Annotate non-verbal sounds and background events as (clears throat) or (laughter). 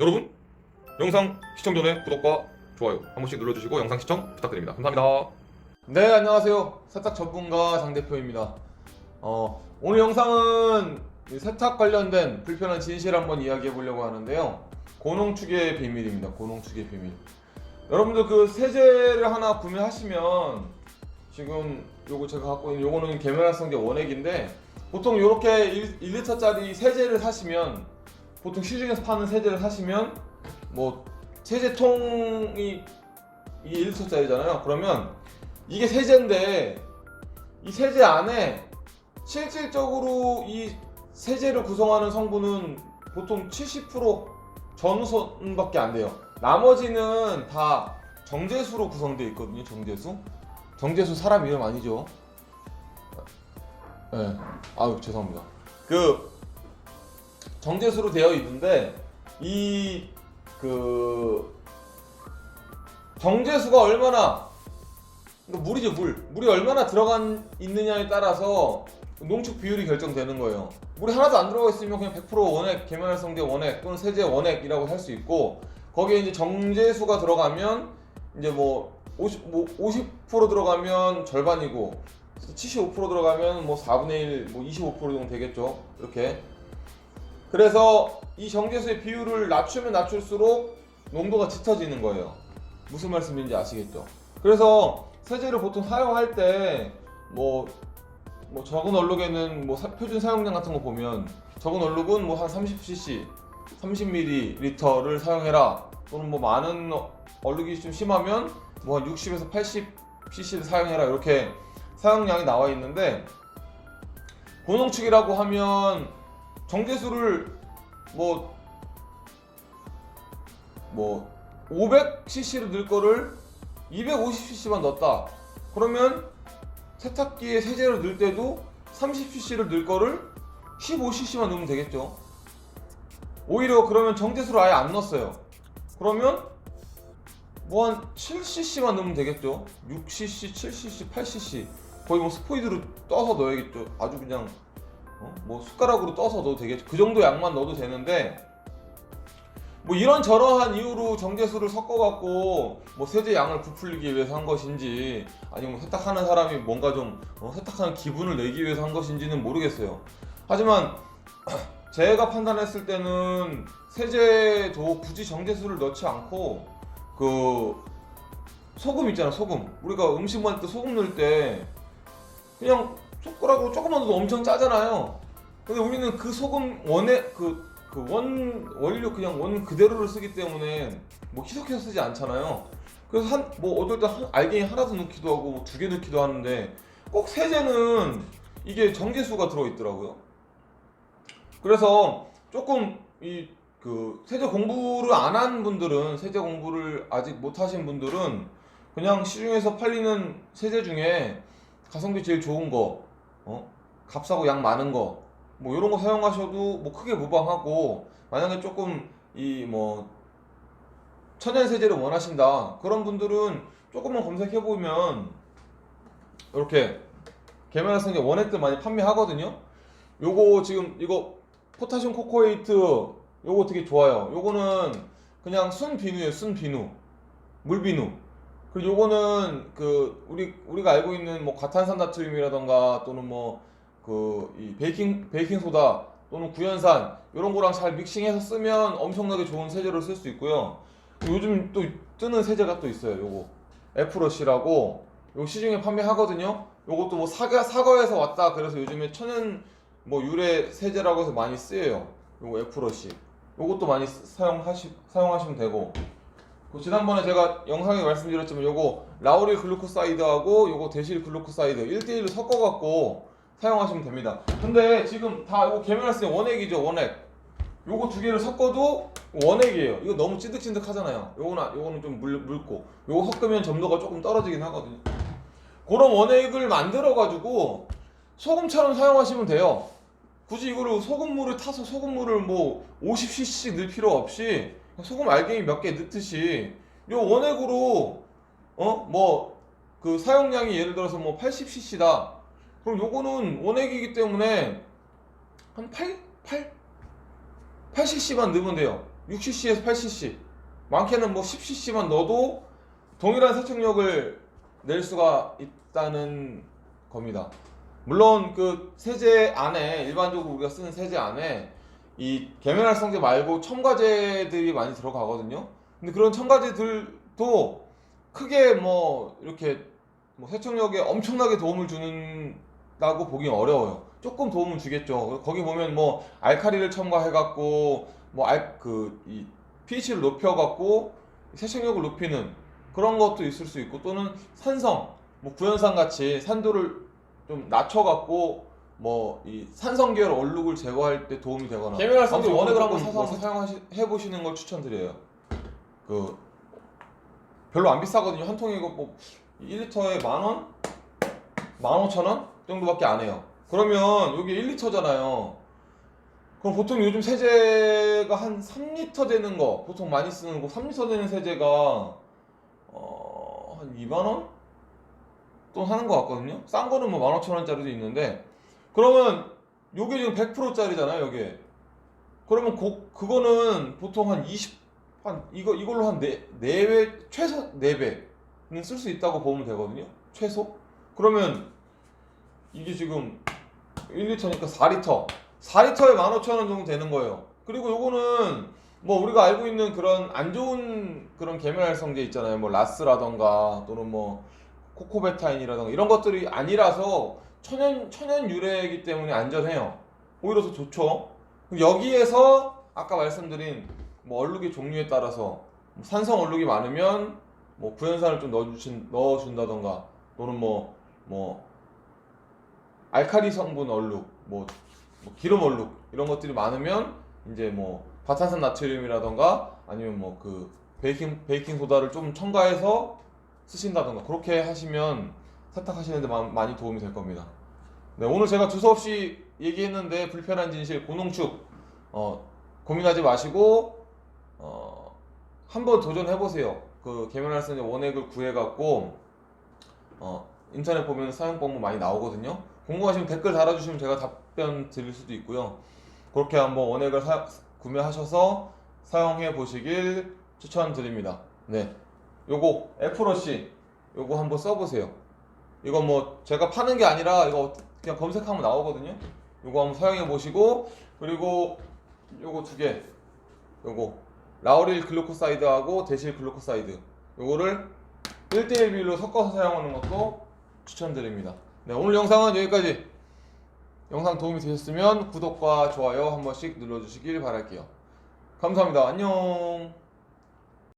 여러분 영상 시청 전에 구독과 좋아요 한 번씩 눌러주시고 영상 시청 부탁드립니다. 감사합니다. 네 안녕하세요. 세탁 전문가 장 대표입니다. 어, 오늘 영상은 이 세탁 관련된 불편한 진실 한번 이야기해 보려고 하는데요. 고농축의 비밀입니다. 고농축의 비밀. 여러분들 그 세제를 하나 구매하시면 지금 요거 제가 갖고 있는 요거는 계면활성제 원액인데 보통 요렇게 1, 1리터짜리 세제를 사시면 보통 시중에서 파는 세제를 사시면 뭐 세제통이 이게 1리터짜리잖아요 그러면 이게 세제인데 이 세제 안에 실질적으로 이 세제를 구성하는 성분은 보통 70% 전우선밖에 안 돼요. 나머지는 다 정제수로 구성되어 있거든요. 정제수. 정제수 사람 이름 아니죠? 네. 아유 죄송합니다. 그 정제수로 되어 있는데 이 그 정제수가 얼마나 그러니까 물이죠 물. 물이 얼마나 들어간 있느냐에 따라서 농축 비율이 결정되는 거예요. 물이 하나도 안 들어가 있으면 그냥 100% 원액 계면활성제 원액 또는 세제 원액이라고 할 수 있고 거기에 이제 정제수가 들어가면 이제 뭐 50, 뭐 50% 들어가면 절반이고 75% 들어가면 뭐 4분의 1, 뭐 25% 정도 되겠죠 이렇게 그래서 이 정제수의 비율을 낮추면 낮출수록 농도가 짙어지는 거예요. 무슨 말씀인지 아시겠죠? 그래서 세제를 보통 사용할 때뭐 뭐 적은 얼룩에는 뭐 사- 표준 사용량 같은 거 보면 적은 얼룩은 뭐 한 30cc, 30ml를 사용해라. 또는 뭐 많은 어- 얼룩이 좀 심하면 뭐 한 60에서 80cc를 사용해라. 이렇게 사용량이 나와 있는데 고농축이라고 하면 정제수를 뭐 뭐 500cc를 넣을 거를 250cc만 넣었다. 그러면 세탁기에 세제를 넣을 때도 30cc를 넣을 거를 15cc만 넣으면 되겠죠. 오히려 그러면 정제수를 아예 안 넣었어요. 그러면 뭐 한 7cc만 넣으면 되겠죠. 6cc, 7cc, 8cc 거의 뭐 스포이드로 떠서 넣어야겠죠. 아주 그냥 어? 뭐 숟가락으로 떠서 넣어도 되겠죠. 그 정도 양만 넣어도 되는데 뭐 이런 저러한 이유로 정제수를 섞어갖고 뭐 세제 양을 부풀리기 위해서 한 것인지 아니면 뭐 세탁하는 사람이 뭔가 좀 어, 세탁하는 기분을 내기 위해서 한 것인지는 모르겠어요. 하지만 (clears throat) 제가 판단했을 때는 세제도 굳이 정제수를 넣지 않고 그 소금 있잖아 소금 우리가 음식 만들 때 소금 넣을 때 그냥 숟가락으로 조금만 넣어도 엄청 짜잖아요. 근데 우리는 그 소금 원에 그그 원 원료 그냥 원 그대로를 쓰기 때문에 뭐 희석해서 쓰지 않잖아요. 그래서 한 뭐 어떨 때 한- 알갱이 하나 더 넣기도 하고 뭐두개 넣기도 하는데 꼭 세제는 이게 정제수가 들어 있더라고요. 그래서 조금 이 그 세제 공부를 안 한 분들은 세제 공부를 아직 못 하신 분들은 그냥 시중에서 팔리는 세제 중에 가성비 제일 좋은 거, 어? 값싸고 양 많은 거, 뭐 이런 거 사용하셔도 뭐 크게 무방하고 만약에 조금 이 뭐 천연 세제를 원하신다 그런 분들은 조금만 검색해 보면 이렇게 계면활성제 원액들 많이 판매하거든요. 요거 지금 이거 포타슘 코코에이트 요거 되게 좋아요. 요거는 그냥 순 비누예요. 순 비누. 물 비누. 그리고 요거는 그 우리 우리가 알고 있는 뭐 과탄산 나트륨이라던가 또는 뭐 그 이 베이킹 베이킹 소다 또는 구연산 이런 거랑 잘 믹싱해서 쓰면 엄청나게 좋은 세제로 쓸 수 있고요. 요즘 또 뜨는 세제가 또 있어요. 요거 에프러시라고 요 시중에 판매하거든요. 요것도 뭐 사과 사과에서 왔다 그래서 요즘에 천연 뭐 유래 세제라고 해서 많이 쓰여요. 요거 에프러시. 요것도 많이 쓰- 사용하시 사용하시면 되고. 그 지난번에 제가 영상에 말씀드렸지만 요거 라우릴 글루코사이드하고 요거 데실 글루코사이드 1대1로 섞어 갖고 사용하시면 됩니다. 근데 지금 다 요거 계면활성 원액이죠, 원액. 요거 두 개를 섞어도 원액이에요. 이거 너무 찐득찐득 하잖아요. 요거는 요거는 좀 물, 묽고 요거 섞으면 점도가 조금 떨어지긴 하거든요. 그런 원액을 만들어 가지고 소금처럼 사용하시면 돼요. 굳이 이거를 소금물을 타서 소금물을 뭐 50cc 넣을 필요 없이 소금 알갱이 몇 개 넣듯이 요 원액으로 어 뭐 그 사용량이 예를 들어서 뭐 80cc다. 그럼 요거는 원액이기 때문에 한 8, 8, 80cc만 넣으면 돼요. 6cc에서 8cc 많게는 뭐 10cc만 넣어도 동일한 세척력을 낼 수가 있다는 겁니다. 물론 그 세제 안에 일반적으로 우리가 쓰는 세제 안에 이 계면활성제 말고 첨가제들이 많이 들어가거든요. 근데 그런 첨가제들도 크게 뭐 이렇게 뭐 세척력에 엄청나게 도움을 주는다고 보기 어려워요. 조금 도움을 주겠죠. 거기 보면 뭐 알카리를 첨가해갖고 뭐알그이 pH를 높여갖고 세척력을 높이는 그런 것도 있을 수 있고 또는 산성, 뭐 구연산 같이 산도를 좀 낮춰갖고 뭐 이 산성 계열 얼룩을 제거할 때 도움이 되거나 계면활성제 아무튼 원액을 한번 사서 뭐 사용하시 해보시는 걸 추천드려요. 그 별로 안 비싸거든요. 한 통에 이거 뭐 1리터에 만 원, 만 오천 원 정도밖에 안 해요. 그러면 여기 1리터잖아요. 그럼 보통 요즘 세제가 한 3리터 되는 거, 보통 많이 쓰는 거 3리터 되는 세제가 어, 한 2만 원? 또 하는 것 같거든요. 싼 거는 뭐 15,000원짜리도 있는데 그러면 요게 지금 100%짜리잖아요, 요게. 그러면 고, 그거는 보통 한 20, 한 이거 이걸로 한 네, 네배 최소 4배는 쓸 수 있다고 보면 되거든요. 최소. 그러면 이게 지금 1리터니까 4리터. 4리터에 15,000원 정도 되는 거예요. 그리고 요거는 뭐 우리가 알고 있는 그런 안 좋은 그런 계면활성제 있잖아요. 뭐 라스라던가 또는 뭐 코코베타인이라던가 이런 것들이 아니라서 천연 천연 유래이기 때문에 안전해요. 오히려 더 좋죠. 여기에서 아까 말씀드린 뭐 얼룩의 종류에 따라서 뭐 산성 얼룩이 많으면 뭐 구연산을 좀 넣어주신 넣어준다던가 또는 뭐뭐 알카리 성분 얼룩 뭐, 뭐 기름 얼룩 이런 것들이 많으면 이제 뭐 바탄산 나트륨이라던가 아니면 뭐 그 베이킹 베이킹 소다를 좀 첨가해서 쓰신다던가 그렇게 하시면 세탁하시는데 마- 많이 도움이 될 겁니다. 네, 오늘 제가 두서없이 얘기했는데 불편한 진실 고농축 어, 고민하지 마시고 어, 한번 도전해 보세요. 그 계면활성제 원액을 구해 갖고 어, 인터넷 보면 사용 방법 많이 나오거든요. 궁금하시면 댓글 달아주시면 제가 답변 드릴 수도 있고요. 그렇게 한번 원액을 사- 구매하셔서 사용해 보시길 추천드립니다. 네, 요거 애플워시 요거 한번 써보세요. 이거 뭐 제가 파는 게 아니라 이거 그냥 검색하면 나오거든요. 요거 한번 사용해 보시고 그리고 요거 두 개, 요거 라우릴 글루코사이드하고 데실 글루코사이드 요거를 1대1 비율로 섞어서 사용하는 것도 추천드립니다. 네, 오늘 영상은 여기까지. 영상 도움이 되셨으면 구독과 좋아요 한 번씩 눌러주시길 바랄게요. 감사합니다. 안녕.